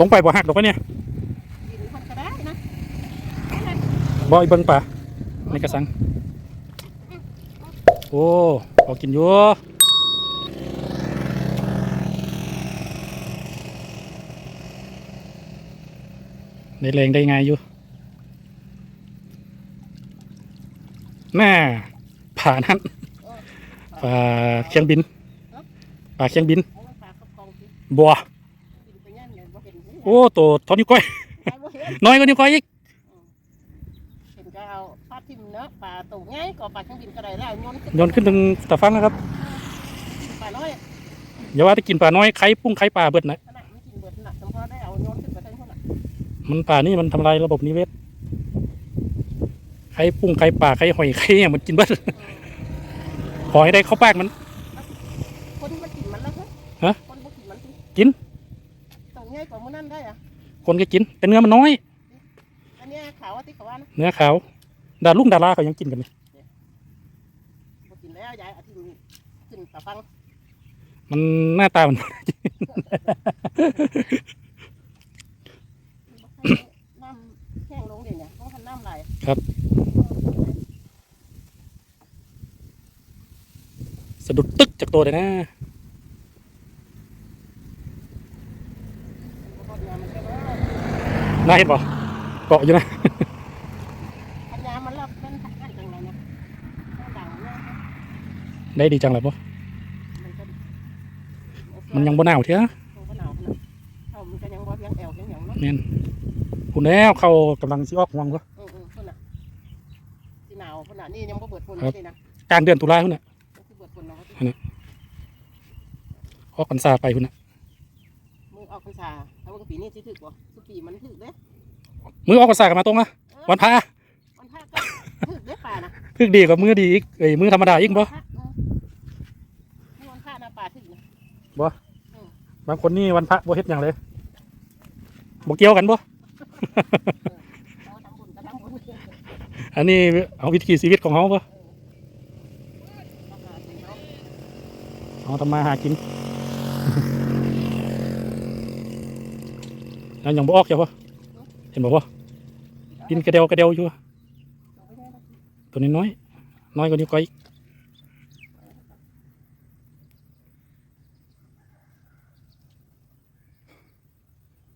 ลงไปบ่หักดอกวะเนี่ยกินคนก็ได้นะบ่อีเบิ่งป่าในกระสัง โอ้พอกินอยู่ได้แรงได้ไงอยู่แน่ผ่านั้นป่าเคียงบินป่าเคียงบินเอาปลากระพงสิบัว อ้ตัวเทอนิ้วก้อยบ่เห็นน้อยกว่านิ้วก้อยอีกเห็นก็เอาปลาทิมเนาะปลาตูง่ายก็ปลาเครื่องบินก็ได้แล้วโยนขึ้นโยนขึ้นถึงตะฟังนะครับปลาน้อยอย่าว่าจะกินปลาน้อยไข่ปุ้งไข่ปลาเบิดนะขนาดไม่กินเบิดน่ะสมพอได้เอาโยนขึ้นไปทั้งคนน่ะมันป่านี่มันทำลายระบบนิเวศไข่ปุ้งไข่ปลาไข่หอยไข่เนี่ยมันกินเบิดขอให้ได้เข้าปากมันคนมันกินมันแล้วครับฮะคนบ่กินมันสิกินตู ง่ายกว่ามื้อนั้นได้อะคนก็กินแต่เนื้อมันน้อย อันเนี้ยขาวว่าที่เขาว่านะเนื้อขาวดาลุ่งดาราเขายังกินกันเลยบ่กินแล้วยายเอาทิมขึ้นตะฟังมันหน้าตามันบ่ให้น้ำแห้งลงเดี๋ยวเนี่ยต้องทำน้ำไหลสะดุดตึกจากตัวเลยนะ บ่ยามันก็ว่า น่าเห็นป่เกาะอยู่นะอันยามันรับมันทักกันจังไรเนี่ยมันดังเนี่ยได้ดีจังเลยป่มันก็มันยังบ่หนาวเถอะมันก็หนาวนะเอามันก็ยังบ่ยังแอวยังหยังเนาะเนี่ยคุณแล้วเขากำลังสิออกห่วงก็เออเออพุ่นน่ะที่หนาวพุ่นน่ะนี่ยังบ่เบิดพุ่นครับนี่นะกลางเดือนตุลาคุณน่ะก็คือเบิดพุ่นเนาะออกพรรษาไปคุณน่ะมือออกพรรษาถ้าว่าปีนี้สิถึกบ่ทุก ปีมันถึกเด้มือออกพรรษากันมาตรงนะวันพระวันพระก็ถึกเด้ป่านะถึกดีกว่ามือดีอีกเอ้ยมือธรรมดาอีกบ่เออนี่วันพระนะป่าถึกนะบางคนนี่วันพระบ่เฮ็ดหยังเลยบ่เกี่ยวกันบ่เอาทำบุญก็ทำบุญอันนี้เอาวิถีชีวิตของเขาบ่มาหาสิเนาะเอาทำมาหากิน แล้วยังบ่ออกจ้ะบ่เห็นบ่บ่กินกระเดวกระเดวอยู่เอาไว้ได้นะตัวนี้น้อยน้อยกว่านี้วก้อยอีก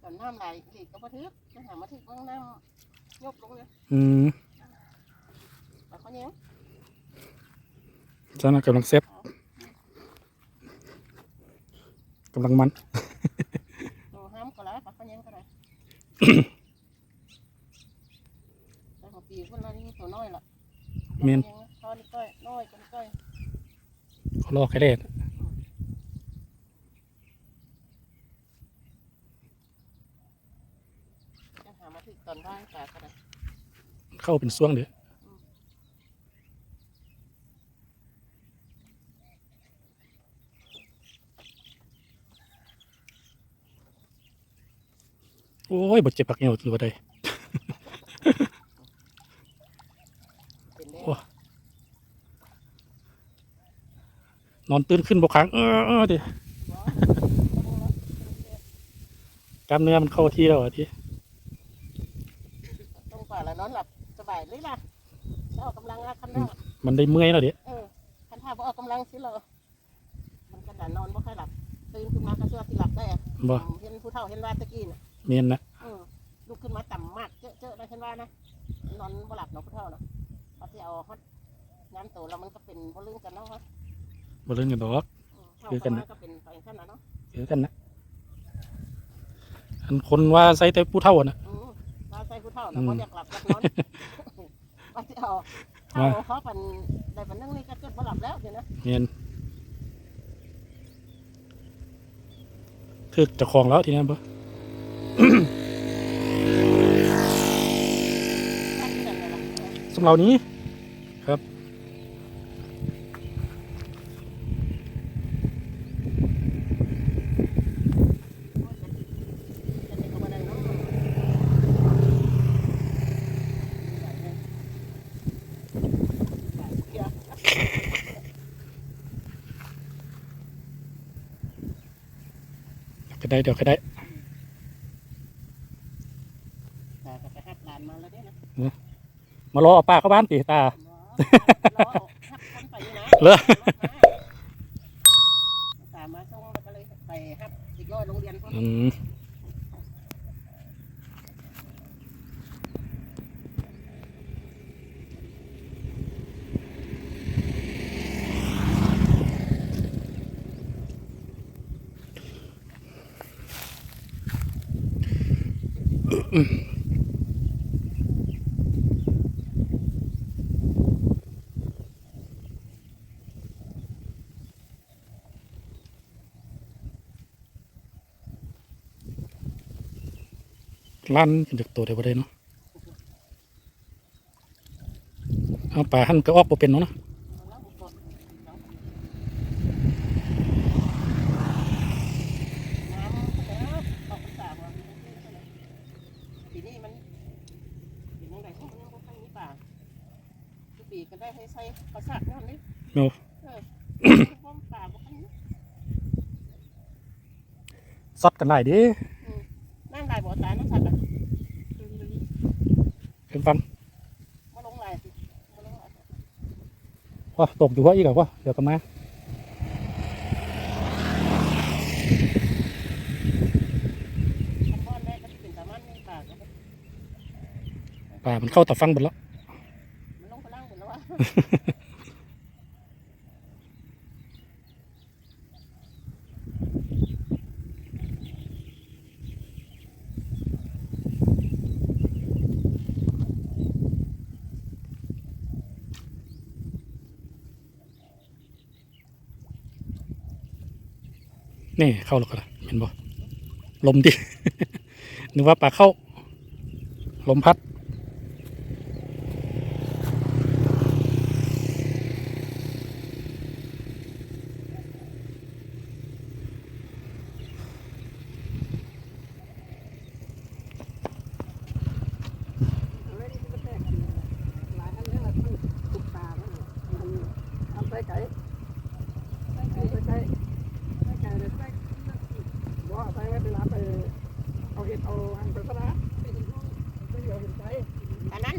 ตอนน้ำไหลหลีกก็บ่ถึกไปหามาถึกเบิ่งน้ำยกลงเลยอืมปลาเขาแย้งจ้านะกำลังเซฟกำลังมัน โอ้ห้ามก็แล้วปลา เขาแย้งก็ได้แต่ของปีคนละนี่ตัวน้อยละแม่นทอดนี่ก้อยน้อยกันก้อยเขารอแค่เด็ดจะหามาถึงตอนบ่ายปลาก็ได้เข้าเป็นช่วงเด้อ โอ้ยบดเจ็บปักเหี่ยวหรือว่าใดเป็นได้โอ้นอนตื่นขึ้นบกค้างเออเออดิกล้ามเนื้อมันเข้าที่แล้วอะทีตรงป่าแล้วนอนหลับสบายเลยล่ะแล้วออกกำลังอะคันหน้ามันได้เมื่อยแล้วเดิเออคันท่าบ่ออกกำลังสิเหรอมันก็แต่นอนบ่ค่อยหลับตื่นขึ้นมาก็ชั่วที่หลับได้อะบ่เห็นผู้เฒ่าเห็นว่าตะกี้น่ะ เมียนนะเออลุกขึ้นมาต่ำมากเจอะเจอะนะเห็นว่านะนอนบ่หลับเนาะผู้เฒ่าเนาะพอที่เอาฮอดน้ำโตแล้วมันก็เป็นบ่ลืมกันเนาะฮะบ่เล่นกันดอก อืมเข้าคือกันมานะก็เป็นไปขั้นนั้นเนาะเจอกันนะอันคนว่าใส่แต่ผู้เฒ่าน่ะอืมว่าใส่ผู้เฒ่าอืนะมบ่อยากหลับอยากนอนว่าที่เอาเอาเขาปันได้ปันนึงนี่ก็เกิดบ่หลับแล้วเดี๋ยวนะเมียนถึกเจะคลองแล้วทีนี้บ่ตั้งแต่ไหนล่ะ สำหรับนี้ครับจะเป็นกับอะไรเนาะเดี๋ยวก็ได้เดี๋ยวก็ได้ มารอเอาปลาเข้าบ้านติตารอทับคนไปนี่นะเหรอตามมาส่งแล้วก็เลยไปฮับอีกร้อยโรงเรียนอืมร้านจากตัวเดียวบ่ได้เนาะเอาปลาหันก็ออกบ่เป็นเนาะนะน้ำแล้วออกพรรษาบ่ปีนี้มันปีนี้ไหนพวกมันยังบ่ค่อยมีป่าทุกปีก็ได้ให้ใส่ประสาทนั่นนี่โอ้เออพวกป่าบ่ค่อยมีซดกันได้ดิ นั่งได้บ่ตายน้ำสัตว์อะ เป็นฟังมาลงลายสิมาลงลายว่าตกอยู่ว่าอีกอะว่าเดี๋ยวก็มามันบ้อนได้ก็เป็นตามันนี่ป่าก็ปลามันเข้าต่อฟังหมดแล้วมันลงไปล่างหมดแล้ววะ นี่เข้าแล้วก็เห็นบ่ลมดิ นึกว่าปลาเข้า ลมพัด เอาไปไก่ไปไก่ไปไก่ไปไก่เลยไปบ่ไปไว้ไปรับไปเอาเห็ดเอาอันไปซะนะไปเห็นห้องไปเดี๋ยวเห็นใจ อันนั้น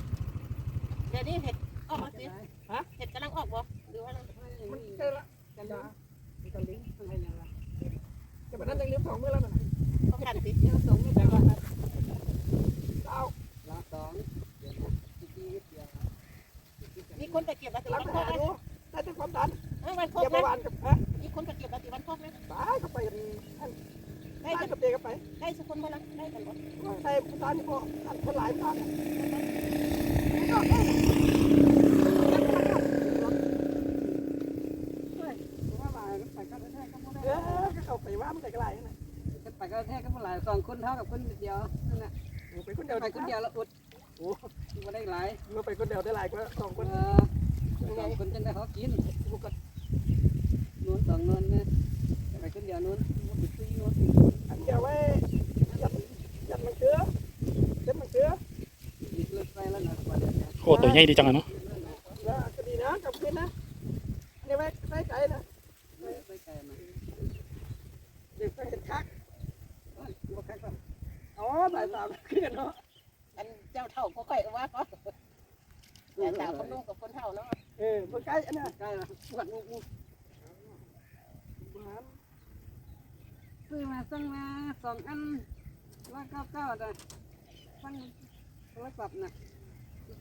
เดี๋ยวนี้เห็ดออกมาสิ ฮะเห็ดกำลังออกบ่หรือว่าอะไรมันเจอละกันดามีกันลิงอะไรอย่างเงี้ยแต่บัดนั้นยังลืมสองมือแล้วนะต้องกันสิยังสองมือแต่ว่าเอาลาสองมีคนไปเก็บมาติรับวันไปโคกหานะดูได้แต่ความดันเออวันโคเก็กบเมื่อนะวานกับฮะมีคนไปเก็บมาติวันโคกนะตายก็ไปกันได้ได้จะกับเด็กก็ไป ได้สักคนบ่ละได้กันบ่ใส่ผู้ตายนี่พออันคนหลายตายเออก็เข้าไปว่ามันไกลๆนะ ไปก็แท้ก็หลายสองคน เท่ากับคนเดียวนั่นแหละไปคนเดียวไปคนเดียวแล้วอดโอ้มาได้หลายเราไปคนเดียวได้หลายกว่าสองคคนนสองคนจนได้เขากินพวกก็นู้นสองนู้นนะไปคนเดียวนู้นไปซื้อนู้นอันเดียวไว้ยัดยัดมันเกลือเจ็บมันเกลือมีเลือดไปแล้วนะกว่าเดี๋ยวโอ้ตัวใหญ่ดีจังอะเนาะแล้วก็ดีนะกับขึ้นนะอันนี้ไว้ใส่ใจนะ ไปไกลมา เด็กก็เห็นคัก บ่คักก็ อ๋อ สายตามขึ้นเนาะอันเจ้าเท่าก็ค่อยว่าก็แต่สาวคนนุ่งกับคนเท่าเนาะเออเพิ่งใกล้อันนี้ใกล้ละปวดงูซื้อมาสั่งมาสองอันร้อยเก้าเก้าแต่ฟันโทรศัพท์น่ะ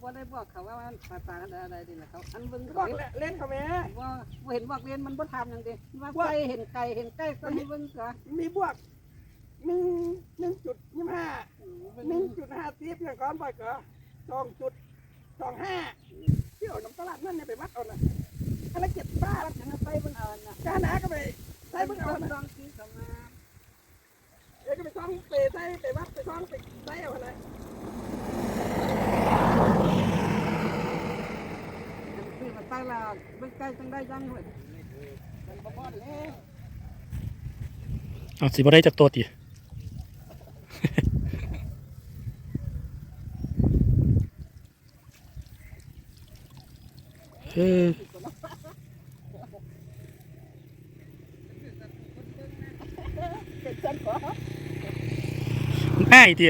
ว่าได้บอกเขาว่ามันภาษาอะไรดีล่ะเขาอันเบิ่งบอกเล่นเขาแม่ว่าเห็นบอกเรียนมันบ่ทำอย่างเดียวว่าไก่เห็นไก่เห็นไก่ก็ให้เบิ่งซะมีบวก หนึ่งหนึ่งจุดยี่ห้าหนึ่งจุดห้าสิบอย่างก้อนบ่อยก็สองจุดสองห้าเที่ยวน้ำตลาดนั่นเนี่ยไปวัดเอาน่ะอันละเจ็ดบาทฉันไปเบิ่งเอาน่ะกาหนาก็ไปใส่เพิ่งเอาน่ะองซื้อเข้ามาเดี๋ยวก็ไปซ่องไปใส่ไปวัดไปซ่องไปใส่เอาอะไรซื้อมาใต้ลาเบิ่งไก่จังได้จังเว้ยมันบ่บ่อเลยเอาสิบ่ได้จากตัวติายที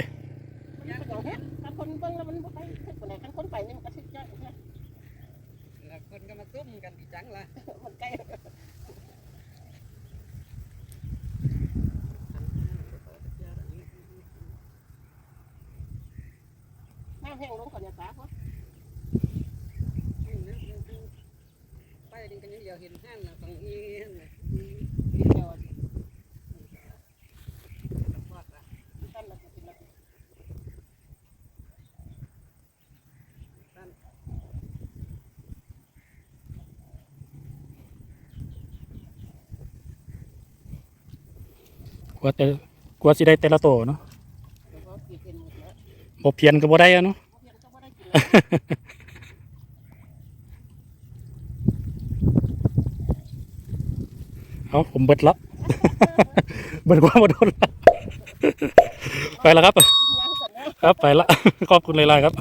งไปดึงกันยังเดียวเห็นห้างนะตรงนี้ กลัวแต่กลัวสิได้แต่ละโตเนาะบ่เพียนก็บ่ได้อะเนาะเอาผมเบิดละเบิดความบ่โดนละไปแล้วครับ ครับไปละขอบคุณหลายๆครับ